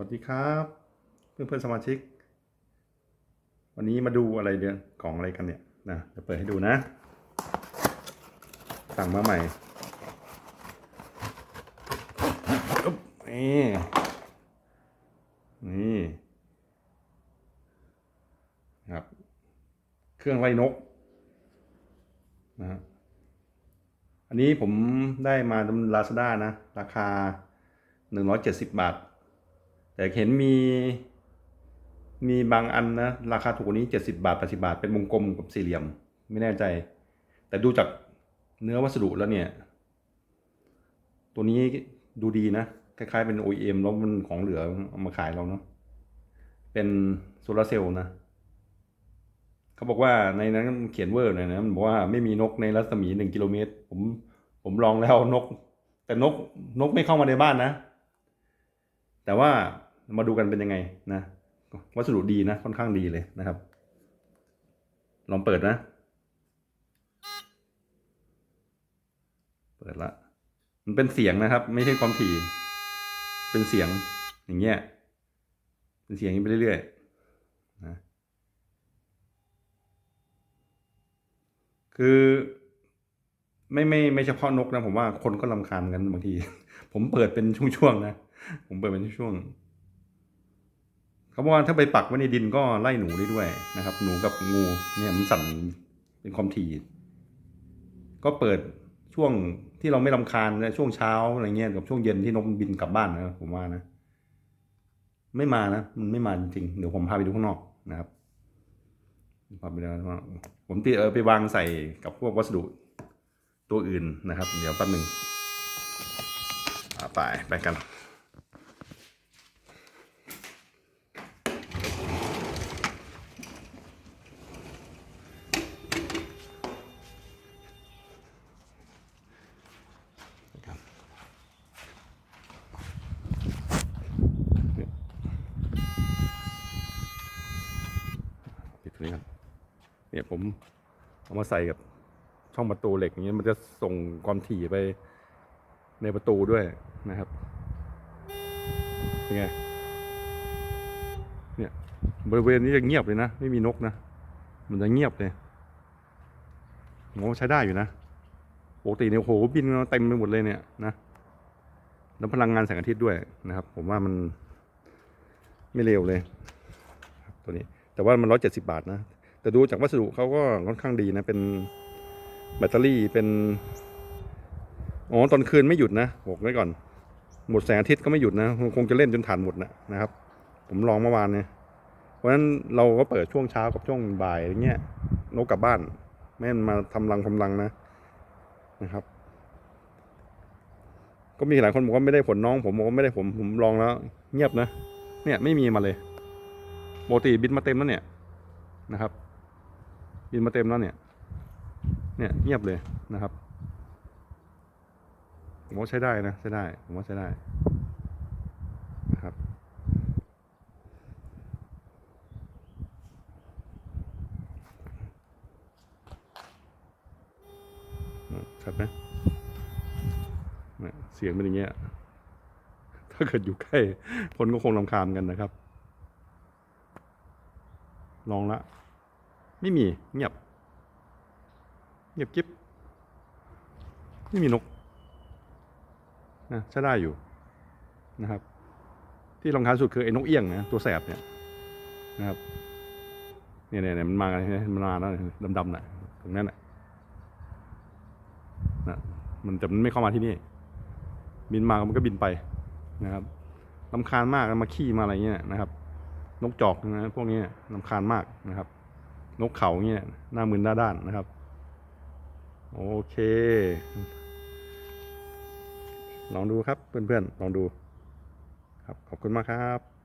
วัสดีครับ เพื่อนเพื่อนๆสมาชิก วันนี้มาดูอะไรเดือนของอะไรกันเนี่ยนะจะเปิดให้ดูนะ สั่งมาใหม่นี่นี่ครับ เครื่องไล่นกนะฮะอันนี้ผมได้มาบนลาซาด้านะ ราคา 170 บาท แต่เห็นมีมีบางอันนะราคาถูกกว่านี้ 70 บาท 80 บาท เป็นวงกลมกับสี่เหลี่ยม ไม่แน่ใจ แต่ดูจากเนื้อวัสดุแล้วเนี่ย ตัวนี้ดูดีนะ คล้ายๆเป็น OEM แล้วมันของเหลือเอามาขายเราเนาะเป็นโซลาร์เซลล์นะเขาบอกว่าในนั้นเขียนเวอร์หน่อยนะมันบอกว่าไม่มีนกในรัศมีหนึ่งกิโลเมตร ผมผมลองแล้วนก แต่นกนกไม่เข้ามาในบ้านนะ แต่ว่า มาดูกันเป็นยังไงนะวัสดุดีนะ ค่อนข้างดีเลยนะครับ ลองเปิดนะ เปิดละ มันเป็นเสียงนะครับ ไม่ใช่ความถี่ เป็นเสียงอย่างเงี้ย เป็นเสียงนี้ไปเรื่อยๆนะ คือไม่ไม่ไม่เฉพาะนกนะผมว่าคนก็ลำคาญกันบางที ผมเปิดเป็นช่วงๆนะ ผมเปิดเป็นช่วงๆ เขาบอกว่าถ้าไปปักไว้ในดินก็ไล่หนูได้ด้วยนะครับ หนูกับงูเนี่ยมันสั่นเป็นความถี่ ก็เปิดช่วงที่เราไม่ลำคาญนะช่วงเช้าอะไรเงี้ยกับช่วงเย็นที่นกบินกลับบ้านนะผมว่านะ ไม่มานะมันไม่มาจริงเดี๋ยวผมพาไปดูข้างนอกนะครับพาไปดูข้างนอกผมตีเออไปวางใส่กับพวกวัสดุตัวอื่นนะครับ เดี๋ยวแป๊บหนึ่งไปไปกัน ปิดตรงนี้ครับ เนี่ยผมเอามาใส่กับช่องประตูเหล็กอย่างเงี้ยมันจะส่งความถี่ไปในประตูด้วยนะครับเป็นไงเนี่ยบริเวณนี้จะเงียบเลยนะ ไม่มีนกนะ มันจะเงียบเลยโอ้ใช้ได้อยู่นะปกติเนี่ยโอ้โหบินเต็มไปหมดเลยเนี่ยนะแล้วพลังงานแสงอาทิตย์ด้วยนะครับ ผมว่ามันไม่เร็วเลย ตัวนี้ แต่ว่ามันร้อยเจ็ดสิบาทนะ แต่ดูจากวัสดุเขาก็ค่อนข้างดีนะ เป็นแบตเตอรี่เป็น อ๋อ ตอนคืนไม่หยุดนะบอกไว้ก่อน หมดแสงอาทิตย์ก็ไม่หยุดนะ คงจะเล่นจนถ่านหมดนะนะครับ ผมลองเมื่อวานเนี่ยเพราะฉะนั้นเราก็เปิดช่วงเช้ากับช่วงบ่ายอย่างเงี้ยนกกลับบ้านแม่นมาทำรังทำรังนะนะครับ ก็มีหลายคนบอกว่าไม่ได้ผลน้อง ผมบอกว่าไม่ได้ผมผมลองแล้ว เงียบนะ เนี่ยไม่มีมาเลยปกติบินมาเต็มแล้วเนี่ยนะครับ บินมาเต็มแล้วเนี่ย เนี่ยเงียบเลยนะครับผมว่าใช้ได้นะใช้ได้ผมว่าใช้ได้นะครับ ชัดไหมเนี่ยเสียงเป็นอย่างเงี้ย ถ้าเกิดอยู่ใกล้คนก็คงรำคาญกันนะครับ ลองละ ไม่มีเงียบ เงียบกิ๊บไม่มีนกนะใช้ได้อยู่นะครับ ที่รองคาสุดคือไอ้นกเอี้ยงนะตัวแสบเนี่ยนะครับเนี่ยเนี่ยเนี่ยมันมาเนี่ยมันมาแล้วดำๆน่ะตรงนั้นน่ะนะมันแต่มันไม่เข้ามาที่นี่ บินมามันก็บินไปนะครับลำคาญมากมาขี้มาอะไรเงี้ยนะครับ นกจอกนะพวกนี้ลำคาญมากนะครับ นกเขาเงี้ยหน้ามืนหน้าด้านนะครับ โอเค ลองดูครับเพื่อนๆลองดู ครับขอบคุณมากครับ